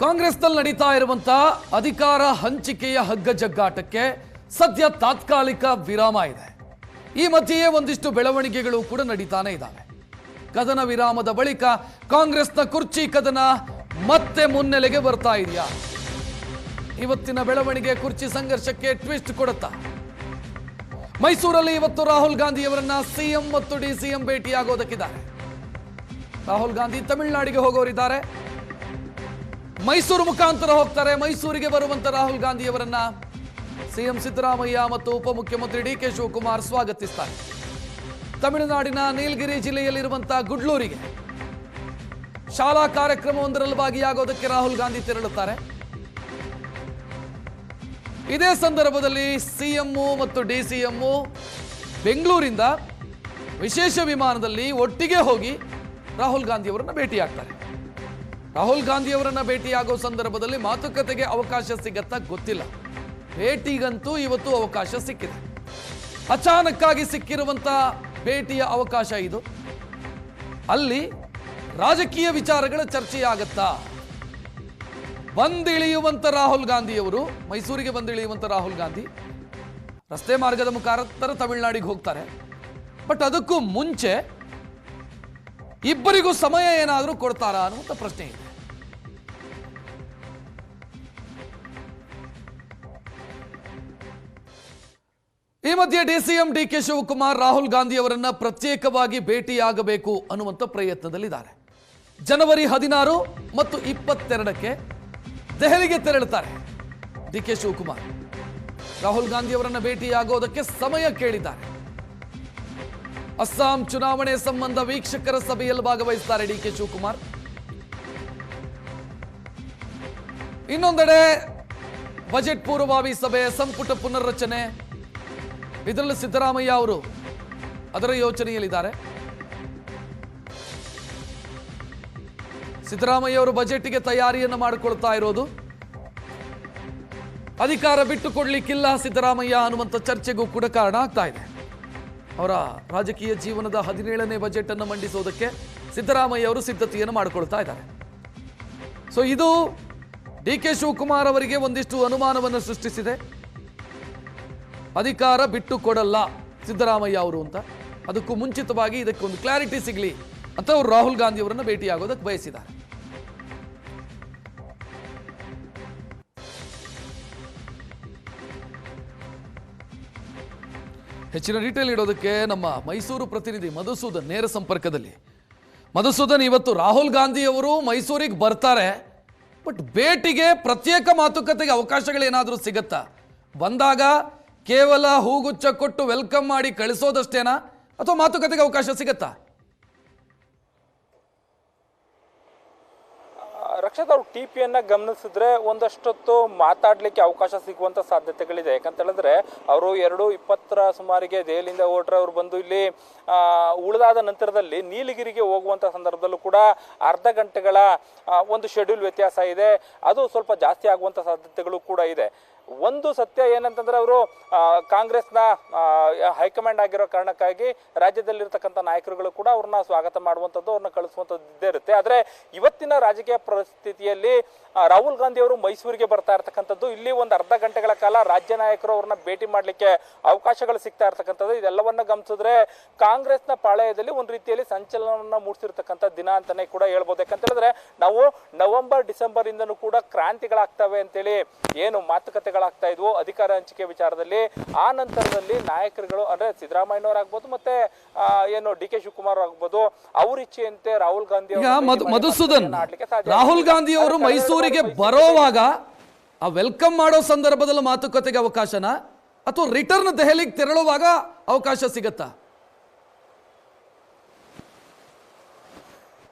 ಕಾಂಗ್ರೆಸ್ನಲ್ಲಿ ನಡೀತಾ ಇರುವಂತಹ ಅಧಿಕಾರ ಹಂಚಿಕೆಯ ಹಗ್ಗ ಜಗ್ಗಾಟಕ್ಕೆ ಸದ್ಯ ತಾತ್ಕಾಲಿಕ ವಿರಾಮ ಇದೆ. ಈ ಮಧ್ಯೆಯೇ ಒಂದಿಷ್ಟು ಬೆಳವಣಿಗೆಗಳು ಕೂಡ ನಡೀತಾನೆ ಇದ್ದಾವೆ. ಕದನ ವಿರಾಮದ ಬಳಿಕ ಕಾಂಗ್ರೆಸ್ನ ಕುರ್ಚಿ ಕದನ ಮತ್ತೆ ಮುನ್ನೆಲೆಗೆ ಬರ್ತಾ ಇದೆಯಾ? ಇವತ್ತಿನ ಬೆಳವಣಿಗೆ ಕುರ್ಚಿ ಸಂಘರ್ಷಕ್ಕೆ ಟ್ವಿಸ್ಟ್ ಕೊಡುತ್ತಾ? ಮೈಸೂರಲ್ಲಿ ಇವತ್ತು ರಾಹುಲ್ ಗಾಂಧಿಯವರನ್ನ ಸಿಎಂ ಮತ್ತು ಡಿಸಿಎಂ ಭೇಟಿಯಾಗೋದಕ್ಕಿದ್ದಾರೆ. ರಾಹುಲ್ ಗಾಂಧಿ ತಮಿಳುನಾಡಿಗೆ ಹೋಗೋರಿದ್ದಾರೆ. ಮೈಸೂರು ಮುಖಾಂತರ ಹೋಗ್ತಾರೆ. ಮೈಸೂರಿಗೆ ಬರುವಂತ ರಾಹುಲ್ ಗಾಂಧಿಯವರನ್ನ ಸಿಎಂ ಸಿದ್ದರಾಮಯ್ಯ ಮತ್ತು ಉಪಮುಖ್ಯಮಂತ್ರಿ ಡಿ ಕೆ ಶಿವಕುಮಾರ್ ಸ್ವಾಗತಿಸ್ತಾರೆ. ತಮಿಳುನಾಡಿನ ನೀಲಗಿರಿ ಜಿಲ್ಲೆಯಲ್ಲಿರುವಂತಹ ಗುಡ್ಲೂರಿಗೆ ಶಾಲಾ ಕಾರ್ಯಕ್ರಮವೊಂದರಲ್ಲಿ ಭಾಗಿಯಾಗೋದಕ್ಕೆ ರಾಹುಲ್ ಗಾಂಧಿ ತೆರಳುತ್ತಾರೆ. ಇದೇ ಸಂದರ್ಭದಲ್ಲಿ ಸಿಎಂ ಮತ್ತು ಡಿಸಿಎಂಒ ಬೆಂಗಳೂರಿಂದ ವಿಶೇಷ ವಿಮಾನದಲ್ಲಿ ಒಟ್ಟಿಗೆ ಹೋಗಿ ರಾಹುಲ್ ಗಾಂಧಿಯವರನ್ನ ಭೇಟಿಯಾಗ್ತಾರೆ. ರಾಹುಲ್ ಗಾಂಧಿಯವರನ್ನ ಭೇಟಿಯಾಗೋ ಸಂದರ್ಭದಲ್ಲಿ ಮಾತುಕತೆಗೆ ಅವಕಾಶ ಸಿಗತ್ತಾ ಗೊತ್ತಿಲ್ಲ. ಭೇಟಿಗಂತೂ ಇವತ್ತು ಅವಕಾಶ ಸಿಕ್ಕಿದೆ. ಅಚಾನಕ್ಕಾಗಿ ಸಿಕ್ಕಿರುವಂತ ಭೇಟಿಯ ಅವಕಾಶ ಇದು. ಅಲ್ಲಿ ರಾಜಕೀಯ ವಿಚಾರಗಳ ಚರ್ಚೆಯಾಗತ್ತಾ. ಬಂದಿಳಿಯುವಂತ ರಾಹುಲ್ ಗಾಂಧಿಯವರು, ಮೈಸೂರಿಗೆ ಬಂದಿಳಿಯುವಂತ ರಾಹುಲ್ ಗಾಂಧಿ, ರಸ್ತೆ ಮಾರ್ಗದ ಮುಖಾಂತರ ತಮಿಳುನಾಡಿಗೆ ಹೋಗ್ತಾರೆ. ಬಟ್ ಅದಕ್ಕೂ ಮುಂಚೆ ಇಬ್ಬರಿಗೂ ಸಮಯ ಏನಾದರೂ ಕೊಡ್ತಾರಾ ಅನ್ನುವಂಥ ಪ್ರಶ್ನೆ ಇದೆ. ಈ ಮಧ್ಯೆ DCM D K Shivakumar Rahul Gandhi ಅವರನ್ನ ಪ್ರತ್ಯೇಕವಾಗಿ ಭೇಟಿಯಾಗಬೇಕು ಅನ್ನುವಂಥ ಪ್ರಯತ್ನದಲ್ಲಿದ್ದಾರೆ. ಜನವರಿ ಹದಿನಾರು ಮತ್ತು ಇಪ್ಪತ್ತೆರಡಕ್ಕೆ ದೆಹಲಿಗೆ ತೆರಳುತ್ತಾರೆ ಡಿ ಕೆ ಶಿವಕುಮಾರ್. ರಾಹುಲ್ ಗಾಂಧಿ ಅವರನ್ನ ಭೇಟಿಯಾಗೋದಕ್ಕೆ ಸಮಯ ಕೇಳಿದ್ದಾರೆ. ಅಸ್ಸಾಂ ಚುನಾವಣೆ ಸಂಬಂಧ ವೀಕ್ಷಕರ ಸಭೆಯಲ್ಲಿ ಭಾಗವಹಿಸುತ್ತಾರೆ ಡಿ ಕೆ ಶಿವಕುಮಾರ್. ಇನ್ನೊಂದೆಡೆ ಬಜೆಟ್ ಪೂರ್ವಭಾವಿ ಸಭೆ, ಸಂಪುಟ ಪುನರ್ರಚನೆ. ಇದರಲ್ಲಿ ಸಿದ್ದರಾಮಯ್ಯ ಅವರು ಅದರ ಯೋಚನೆಯಲ್ಲಿದ್ದಾರೆ. ಸಿದ್ದರಾಮಯ್ಯ ಅವರು ಬಜೆಟ್ಗೆ ತಯಾರಿಯನ್ನು ಮಾಡಿಕೊಳ್ತಾ ಇರೋದು. ಅಧಿಕಾರ ಬಿಟ್ಟುಕೊಡ್ಲಿಕ್ಕಿಲ್ಲ ಸಿದ್ದರಾಮಯ್ಯ ಅನ್ನುವಂಥ ಚರ್ಚೆಗೂ ಕೂಡ ಕಾರಣ ಆಗ್ತಾ ಇದೆ. ಅವರ ರಾಜಕೀಯ ಜೀವನದ ಹದಿನೇಳನೇ ಬಜೆಟ್ ಅನ್ನು ಮಂಡಿಸೋದಕ್ಕೆ ಸಿದ್ದರಾಮಯ್ಯ ಅವರು ಸಿದ್ಧತೆಯನ್ನು ಮಾಡಿಕೊಳ್ತಾ ಇದ್ದಾರೆ. ಸೊ ಇದು ಡಿ ಕೆ ಶಿವಕುಮಾರ್ ಅವರಿಗೆ ಒಂದಿಷ್ಟು ಅನುಮಾನವನ್ನು ಸೃಷ್ಟಿಸಿದೆ. ಅಧಿಕಾರ ಬಿಟ್ಟು ಕೊಡಲ್ಲ ಸಿದ್ದರಾಮಯ್ಯ ಅವರು ಅಂತ. ಅದಕ್ಕೂ ಮುಂಚಿತವಾಗಿ ಇದಕ್ಕೆ ಒಂದು ಕ್ಲಾರಿಟಿ ಸಿಗಲಿ ಅಂತ ಅವರು ರಾಹುಲ್ ಗಾಂಧಿ ಅವರನ್ನು ಭೇಟಿಯಾಗೋದಕ್ಕೆ ಬಯಸಿದ್ದಾರೆ. ಹೆಚ್ಚಿನ ಡೀಟೇಲ್ ಇಡೋದಕ್ಕೆ ನಮ್ಮ ಮೈಸೂರು ಪ್ರತಿನಿಧಿ ಮಧುಸೂದನ್ ನೇರ ಸಂಪರ್ಕದಲ್ಲಿ. ಮಧುಸೂದನ್ ಇವತ್ತು ರಾಹುಲ್ ಗಾಂಧಿ ಅವರು ಮೈಸೂರಿಗೆ ಬರ್ತಾರೆ. ಬಟ್ ಭೇಟಿಗೆ ಪ್ರತ್ಯೇಕ ಮಾತುಕತೆಗೆ ಅವಕಾಶಗಳೇನಾದರೂ ಸಿಗತ್ತಾ? ಬಂದಾಗ ಕೇವಲ ಹೂಗುಚ್ಚ ಕೊಟ್ಟು ವೆಲ್ಕಮ್ ಮಾಡಿ ಕಳಿಸೋದಷ್ಟೇನಾ? ಅಥವಾ ಮಾತುಕತೆಗೆ ಅವಕಾಶ ಸಿಗತ್ತಾ? ರಕ್ಷತ್ ಅವರು ಟಿ ಪಿಯನ್ನ ಗಮನಿಸಿದ್ರೆ ಒಂದಷ್ಟೊತ್ತು ಮಾತಾಡ್ಲಿಕ್ಕೆ ಅವಕಾಶ ಸಿಗುವಂತ ಸಾಧ್ಯತೆಗಳಿದೆ. ಯಾಕಂತ ಹೇಳಿದ್ರೆ ಅವರು ಎರಡು ಇಪ್ಪತ್ತರ ಸುಮಾರಿಗೆ ದೆಹಲಿಯಿಂದ ಹೊರಟ್ರೆ ಅವರು ಬಂದು ಇಲ್ಲಿ ಉಳಿದಾದ ನಂತರದಲ್ಲಿ ನೀಲಗಿರಿಗೆ ಹೋಗುವಂತ ಸಂದರ್ಭದಲ್ಲೂ ಕೂಡ ಅರ್ಧ ಗಂಟೆಗಳ ಒಂದು ಶೆಡ್ಯೂಲ್ ವ್ಯತ್ಯಾಸ ಇದೆ. ಅದು ಸ್ವಲ್ಪ ಜಾಸ್ತಿ ಆಗುವಂತ ಸಾಧ್ಯತೆಗಳು ಕೂಡ ಇದೆ. ಒಂದು ಸತ್ಯ ಏನಂತಂದ್ರೆ ಅವರು ಕಾಂಗ್ರೆಸ್ನ ಹೈಕಮಾಂಡ್ ಆಗಿರೋ ಕಾರಣಕ್ಕಾಗಿ ರಾಜ್ಯದಲ್ಲಿರ್ತಕ್ಕಂಥ ನಾಯಕರುಗಳು ಕೂಡ ಅವ್ರನ್ನ ಸ್ವಾಗತ ಮಾಡುವಂಥದ್ದು, ಅವ್ರನ್ನ ಕಳಿಸುವಂಥದ್ದು ಇದ್ದೇ ಇರುತ್ತೆ. ಆದರೆ ಇವತ್ತಿನ ರಾಜಕೀಯ ಪರಿಸ್ಥಿತಿಯಲ್ಲಿ ರಾಹುಲ್ ಗಾಂಧಿ ಅವರು ಮೈಸೂರಿಗೆ ಬರ್ತಾ ಇರ್ತಕ್ಕಂಥದ್ದು, ಇಲ್ಲಿ ಒಂದು ಅರ್ಧ ಗಂಟೆಗಳ ಕಾಲ ರಾಜ್ಯ ನಾಯಕರು ಅವ್ರನ್ನ ಭೇಟಿ ಮಾಡಲಿಕ್ಕೆ ಅವಕಾಶಗಳು ಸಿಗ್ತಾ ಇರ್ತಕ್ಕಂಥದ್ದು. ಇದೆಲ್ಲವನ್ನ ಗಮನಿಸಿದ್ರೆ ಕಾಂಗ್ರೆಸ್ನ ಪಾಳಯದಲ್ಲಿ ಒಂದು ರೀತಿಯಲ್ಲಿ ಸಂಚಲನವನ್ನ ಮೂಡಿಸಿರ್ತಕ್ಕಂಥ ದಿನ ಅಂತಾನೆ ಕೂಡ ಹೇಳ್ಬೋದು. ಯಾಕಂತ ಹೇಳಿದ್ರೆ ನಾವು ನವೆಂಬರ್ ಡಿಸೆಂಬರ್ ಇಂದನೂ ಕೂಡ ಕ್ರಾಂತಿಗಳಾಗ್ತವೆ ಅಂತೇಳಿ ಏನು ಮಾತುಕತೆಗಳಾಗ್ತಾ ಇದ್ವು. ಅಧಿಕಾರ ಹಂಚಿಕೆ ವಿಚಾರದಲ್ಲಿ ಆ ನಂತರದಲ್ಲಿ ನಾಯಕರುಗಳು ಅಂದ್ರೆ ಸಿದ್ದರಾಮಯ್ಯನವರಾಗ್ಬೋದು ಮತ್ತೆ ಏನು ಡಿ ಕೆ ಶಿವಕುಮಾರ್ ಆಗ್ಬೋದು ಅವ್ರ ಇಚ್ಛೆಯಂತೆ ರಾಹುಲ್ ಗಾಂಧಿ ಮಧುಸೂದನ್ ರಾಹುಲ್. ಗಾಂಧಿ ಅವರು ಮೈಸೂರಿಗೆ ಬರೋವಾಗ ಆ ವೆಲ್ಕಮ್ ಮಾಡೋ ಸಂದರ್ಭದಲ್ಲಿ ಮಾತುಕತೆಗೆ ಅವಕಾಶನ ಅಥವಾ ರಿಟರ್ನ್ ದೆಹಲಿಗೆ ತೆರಳುವಾಗ ಅವಕಾಶ ಸಿಗತ್ತಾ?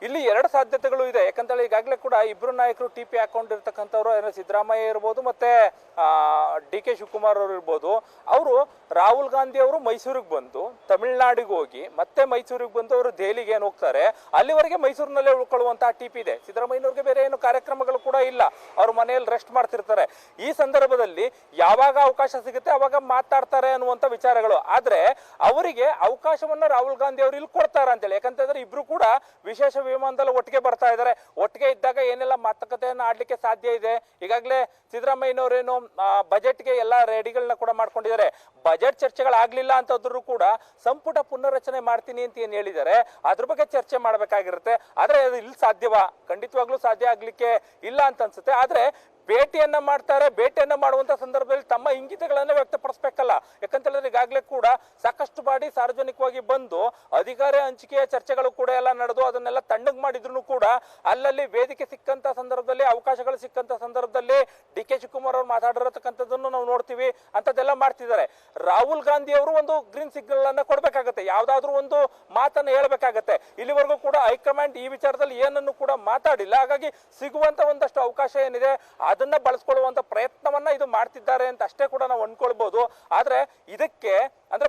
ಇಲ್ಲಿ ಎರಡು ಸಾಧ್ಯತೆಗಳು ಇದೆ. ಯಾಕಂತೇಳಿ ಈಗಾಗಲೇ ಕೂಡ ಇಬ್ರು ನಾಯಕರು ಟಿ ಪಿ ಹಾಕೊಂಡಿರ್ತಕ್ಕಂಥವ್ರು ಏನೋ ಸಿದ್ದರಾಮಯ್ಯ ಇರ್ಬೋದು ಮತ್ತೆ uh, ಡಿ ಕೆ ಶಿವಕುಮಾರ್ ಅವರು ಇರ್ಬೋದು, ಅವರು ರಾಹುಲ್ ಗಾಂಧಿ ಅವರು ಮೈಸೂರಿಗೆ ಬಂದು ತಮಿಳ್ನಾಡಿಗೆ ಹೋಗಿ, ಮತ್ತೆ ಮೈಸೂರಿಗೆ ಬಂದು ಅವರು ದೆಹಲಿಗೆ ಏನು ಹೋಗ್ತಾರೆ, ಅಲ್ಲಿವರೆಗೆ ಮೈಸೂರಿನಲ್ಲೇ ಉಳ್ಕೊಳ್ಳುವಂತಹ ಟಿಪ್ ಇದೆ. ಸಿದ್ದರಾಮಯ್ಯನವ್ರಿಗೆ ಬೇರೆ ಏನು ಕಾರ್ಯಕ್ರಮಗಳು ಕೂಡ ಇಲ್ಲ. ಅವ್ರ ಮನೆಯಲ್ಲಿ ರೆಸ್ಟ್ ಮಾಡ್ತಿರ್ತಾರೆ. ಈ ಸಂದರ್ಭದಲ್ಲಿ ಯಾವಾಗ ಅವಕಾಶ ಸಿಗುತ್ತೆ, ಅವಾಗ ಮಾತಾಡ್ತಾರೆ ಅನ್ನುವಂಥ ವಿಚಾರಗಳು. ಆದ್ರೆ ಅವರಿಗೆ ಅವಕಾಶವನ್ನ ರಾಹುಲ್ ಗಾಂಧಿ ಅವರು ಇಲ್ಲಿ ಕೊಡ್ತಾರ ಅಂತೇಳಿ. ಯಾಕಂತಂದ್ರೆ ಇಬ್ರು ಕೂಡ ವಿಶೇಷ ವಿಮಾನದಲ್ಲಿ ಒಟ್ಟಿಗೆ ಬರ್ತಾ ಇದ್ದಾರೆ ಒಟ್ಟಿಗೆ ಇದ್ದಾಗ ಏನೆಲ್ಲ ಮಾತುಕತೆಯನ್ನು ಆಡ್ಲಿಕ್ಕೆ ಸಾಧ್ಯ ಇದೆ? ಈಗಾಗಲೇ ಸಿದ್ದರಾಮಯ್ಯನವರೇನು ಬಜೆಟ್ಗೆ ಎಲ್ಲ ರೆಡಿಗಳನ್ನ ಕೂಡ ಮಾಡ್ಕೊಂಡಿದ್ದಾರೆ. ಬಜೆಟ್ ಚರ್ಚೆಗಳಾಗ್ಲಿಲ್ಲ ಅಂತಂದ್ರೂ ಕೂಡ ಸಂಪುಟ ಪುನರ್ರಚನೆ ಮಾಡ್ತೀನಿ ಅಂತ ಏನು ಹೇಳಿದ್ದಾರೆ, ಅದ್ರ ಬಗ್ಗೆ ಚರ್ಚೆ ಮಾಡಬೇಕಾಗಿರುತ್ತೆ. ಆದ್ರೆ ಅದು ಇಲ್ಲಿ ಸಾಧ್ಯವಾ? ಖಂಡಿತವಾಗ್ಲೂ ಸಾಧ್ಯ ಆಗ್ಲಿಕ್ಕೆ ಇಲ್ಲ ಅಂತ ಅನ್ಸುತ್ತೆ. ಆದ್ರೆ ಭೇಟಿಯನ್ನ ಮಾಡ್ತಾರೆ, ಭೇಟಿಯನ್ನ ಮಾಡುವಂತ ಸಂದರ್ಭದಲ್ಲಿ ತಮ್ಮ ಇಂಗಿತಗಳನ್ನ ವ್ಯಕ್ತಪಡಿಸಬೇಕಲ್ಲ. ಯಾಕಂತೇಳಿದ್ರೆ ಈಗಾಗಲೇ ಕೂಡ ಸಾಕಷ್ಟು ಬಾರಿ ಸಾರ್ವಜನಿಕವಾಗಿ ಬಂದು ಅಧಿಕಾರ ಹಂಚಿಕೆಯ ಚರ್ಚೆಗಳು ಕೂಡ ಎಲ್ಲ ನಡೆದು ಅದನ್ನೆಲ್ಲ ತಣ್ಣಗ್ ಮಾಡಿದ್ರು ಕೂಡ ಅಲ್ಲಲ್ಲಿ ವೇದಿಕೆ ಸಿಕ್ಕಂತ ಸಂದರ್ಭದಲ್ಲಿ, ಅವಕಾಶಗಳು ಸಿಕ್ಕಂತ ಸಂದರ್ಭದಲ್ಲಿ ಡಿ ಕೆ ಶಿವಕುಮಾರ್ ಅವರು ಮಾತಾಡಿರತಕ್ಕಂಥದ್ದನ್ನು ನಾವು ನೋಡ್ತೀವಿ. ಅಂತದೆಲ್ಲ ಮಾಡ್ತಿದ್ದಾರೆ. ರಾಹುಲ್ ಗಾಂಧಿ ಅವರು ಒಂದು ಗ್ರೀನ್ ಸಿಗ್ನಲ್ ಅನ್ನ ಕೊಡ್ಬೇಕಾಗತ್ತೆ. ಯಾವ್ದಾದ್ರು ಒಂದು ಮಾತನ್ನ ಹೇಳ್ಬೇಕಾಗತ್ತೆ. ಇಲ್ಲಿವರೆಗೂ ಕೂಡ ಹೈಕಮಾಂಡ್ ಈ ವಿಚಾರದಲ್ಲಿ ಏನನ್ನು ಕೂಡ ಮಾತಾಡಿಲ್ಲ. ಹಾಗಾಗಿ ಸಿಗುವಂತ ಒಂದಷ್ಟು ಅವಕಾಶ ಏನಿದೆ. ಅದನ್ನ ಬಳಸ್ಕೊಳ್ಳುವಂತ ಪ್ರಯತ್ನವನ್ನ ಇದು ಮಾಡ್ತಿದ್ದಾರೆ ಅಂತ ಅಷ್ಟೇ ಕೂಡ ನಾವು ಅನ್ಕೊಳ್ಬಹುದು ಆದ್ರೆ ಇದಕ್ಕೆ ಅಂದ್ರೆ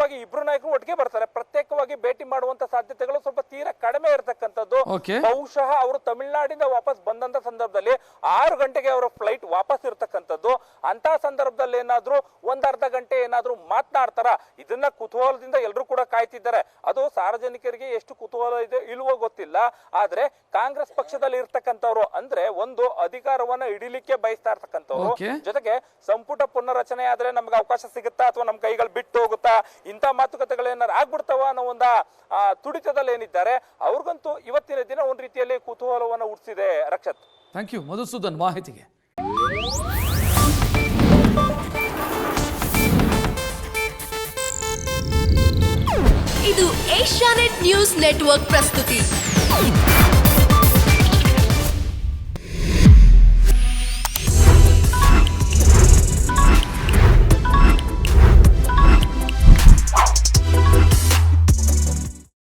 ಪ್ರತ್ಯೇಕವಾಗಿ ಇಬ್ರು ನಾಯಕರು ಒಟ್ಟಿಗೆ ಬರ್ತಾರೆ. ಪ್ರತ್ಯೇಕವಾಗಿ ಭೇಟಿ ಮಾಡುವಂತ ಸಾಧ್ಯತೆಗಳು ಸ್ವಲ್ಪ ತೀರಾ ಕಡಿಮೆ ಇರತಕ್ಕಂಥದ್ದು. ಬಹುಶಃ ಅವರು ತಮಿಳುನಾಡಿಂದ ವಾಪಸ್ ಬಂದಂತ ಸಂದರ್ಭದಲ್ಲಿ ಆರು ಗಂಟೆಗೆ ಅವರ ಫ್ಲೈಟ್ ವಾಪಸ್ ಇರತಕ್ಕಂಥದ್ದು. ಅಂತ ಸಂದರ್ಭದಲ್ಲಿ ಏನಾದ್ರೂ ಒಂದ್ ಅರ್ಧ ಗಂಟೆ ಏನಾದ್ರೂ ಮಾತನಾಡ್ತಾರ? ಇದನ್ನ ಕುತೂಹಲದಿಂದ ಎಲ್ಲರೂ ಕೂಡ ಕಾಯ್ತಿದ್ದಾರೆ. ಅದು ಸಾರ್ವಜನಿಕರಿಗೆ ಎಷ್ಟು ಕುತೂಹಲ ಇದೆ ಇಲ್ವೋ ಗೊತ್ತಿಲ್ಲ. ಆದ್ರೆ ಕಾಂಗ್ರೆಸ್ ಪಕ್ಷದಲ್ಲಿ ಇರ್ತಕ್ಕಂಥವ್ರು ಅಂದ್ರೆ ಒಂದು ಅಧಿಕಾರವನ್ನ ಹಿಡಿಲಿಕ್ಕೆ ಬಯಸ್ತಾ ಇರ್ತಕ್ಕಂಥವ್ರು. ಜೊತೆಗೆ ಸಂಪುಟ ಪುನರ್ರಚನೆ ಆದ್ರೆ ನಮ್ಗೆ ಅವಕಾಶ ಸಿಗುತ್ತಾ ಅಥವಾ ನಮ್ ಕೈಗಳು ಬಿಟ್ಟು ಹೋಗುತ್ತಾ? ಇಂಥ ಮಾತುಕತೆಗಳು ಏನಾರು ಆಗ್ಬಿಡ್ತಾವ ಅನ್ನೋ ಒಂದು ಆ, ತುಡಿತದಲ್ಲಿ ಏನಿದ್ದಾರೆ ಅವ್ರಿಗಂತೂ ಇವತ್ತಿನ ದಿನ ಒಂದು ರೀತಿಯಲ್ಲಿ ಕುತೂಹಲವನ್ನು ಹುಟ್ಟಿಸಿದೆ ರಕ್ಷತ್. ಥ್ಯಾಂಕ್ ಯು ಮಧುಸೂದನ್ ಮಾಹಿತಿಗೆ. ಇದು ಏಷ್ಯಾನೆಟ್ ನ್ಯೂಸ್ ನೆಟ್ವರ್ಕ್ ಪ್ರಸ್ತುತಿ.